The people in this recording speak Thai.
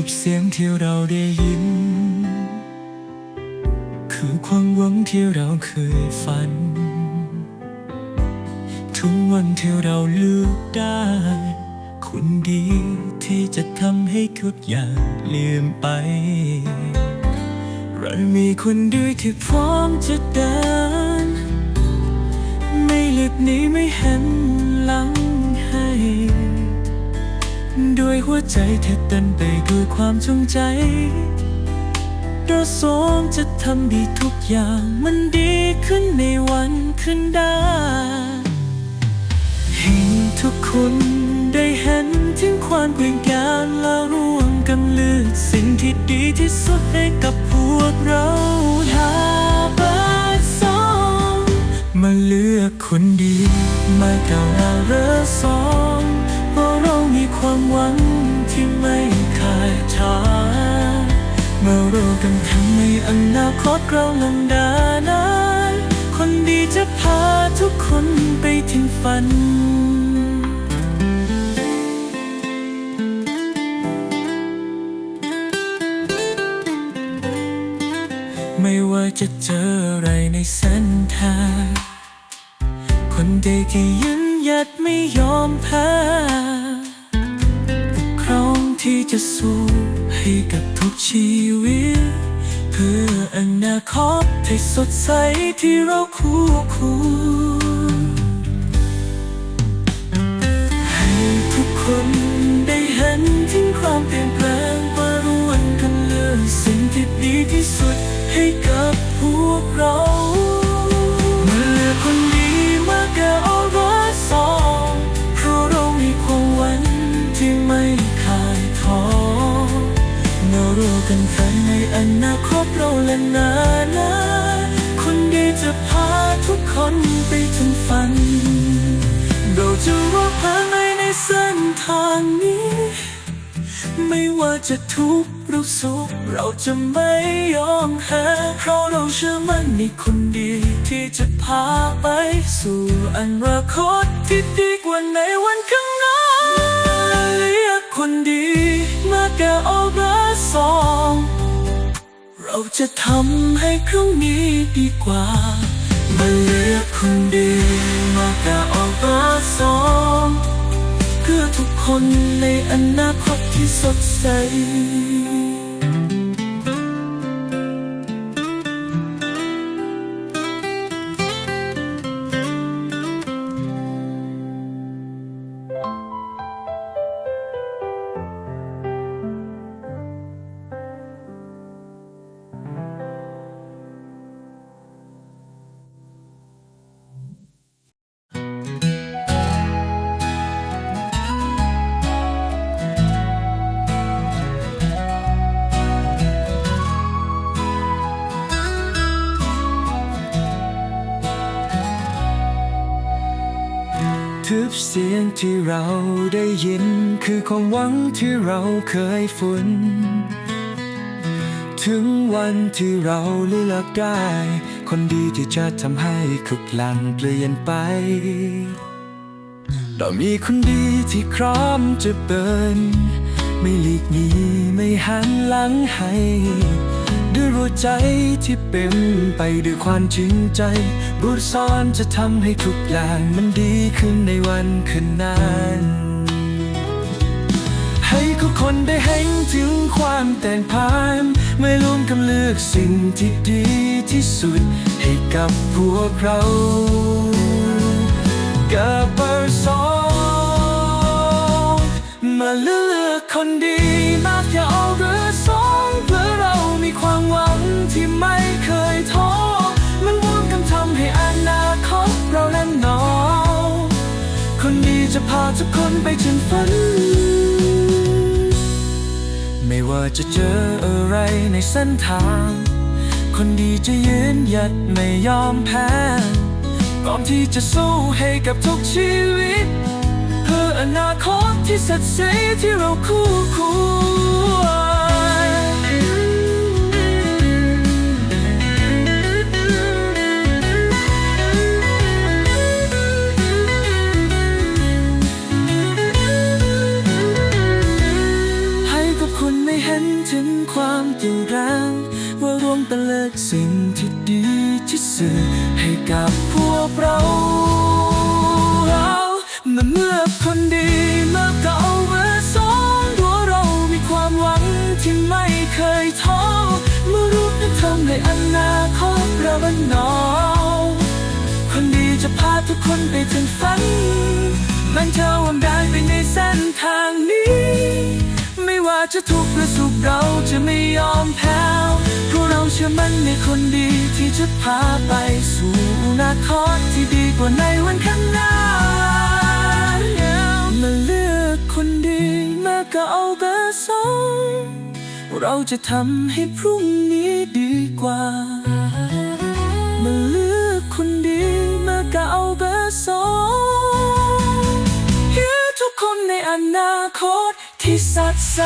ทุกเสียงที่เราได้ยิน คือความหวังที่เราเคยฝัน ทุกวันที่เราเลือกได้คนดีที่จะทำให้ทุกอย่างเลี่ยนไป เรามีคนดีที่พร้อมจะเดิน ไม่หลีกหนีไม่เห็นหลังให้ ด้วยหัวใจที่เต้นไปด้วยความจงใจเราสองจะทำดีทุกอย่างมันดีขึ้นในวันขึ้นได้ให้ทุกคนได้เห็นถึงความเปลี่ยนแปลงและร่วมกันเลือกสิ่งที่ดีที่สุดให้กับพวกเราหาเบอร์สองมาเลือกคนดี มาก้าวหน้าเรือสอง ราะเรามีความหวังที่ไม่ขาดทางเมื่อเรากันทำในอนาคตเราลำดานั้นคนดีจะพาทุกคนไปถึงฝันไม่ว่าจะเจออะไรในเส้นทาง คนดีที่ยืนหยัดไม่ยอมแพ้ ที่จะสู้ให้กับทุกชีวิต เพื่ออนาคตที่สดใสที่เราคู่ควรให้ทุกคนได้เห็นถึงความเปลี่ยนแปลงว่าร่วมกันเลือกสิ่งที่ดีที่สุดให้กับพวกเรา กันแฟนในอนาคตเราและนานาคนดีจะพาทุกคนไปถึงฝัน เราจะรอดผ่านไปในเส้นทางนี้ ไม่ว่าจะทุกข์หรือสุขเราจะไม่ยอมแพ้เพราะเราเชื่อมั่นในคนดีที่จะพาไปสู่อนาคตที่ดีกว่าในวันข้างหน้าเรียกคนดีมาแก่ออกมาสอง จะทำให้พรุ่งนี้ดีกว่า มาเลือกคนดีมาแก่ออกมาสองเพื่อทุกคนในอนาคตที่สดใส ทุบเสียงที่เราได้ยิน คือความหวังที่เราเคยฝันถึงวันที่เราเลือกได้ คนดีที่จะทำให้คุกลังเปลี่ยนไปเรามีคนดีที่พร้อมจะเปิน ไม่หลีกหนีไม่หันหลังให้ ด้วยหัวใจที่เป็นไปด้วยความจริงใจบทสอนจะทำให้ทุกอย่างมันดีขึ้นในวันคืนนั้นให้ทุกคนได้เห็นถึงความแตกพานไม่ร่วมกันเลือกสิ่งที่ดีที่สุดให้กับพวกเรา จะพาทุกคนไปถึงฝัน ไม่ว่าจะเจออะไรในเส้นทาง คนดีจะยืนหยัดไม่ยอมแพ้พร้อมที่จะสู้ให้กับทุกชีวิต เพื่ออนาคตที่สดใสที่เราคู่คว นถึงความตื่รังว่าร่วมเป็เลิกสิ่งที่ดีที่สุดให้กับพวกเราเราเมื่อคนดีเมื่อเก่าเมื่อสองตัวเรามีความหวังที่ไม่เคยท้อเมื่อรู้นักทำในอนาคตเราบ้านนอคนดีจะพาทุกคนไปถึงฝัน จะทุกข์หรือสุขเราจะไม่ยอมแพ้เพราะเราเชื่อมั่นในคนดีที่จะพาไปสู่อนาคตที่ดีกว่าในวันข้างหน้ามาเลือกคนดีมาก็เอาเบอร์สองเราจะทำให้พรุ่งนี้ดีกว่ามาเลือกคนดีมาก็เอาเบอร์สองเพื่อทุกคนในอนาคต สดใส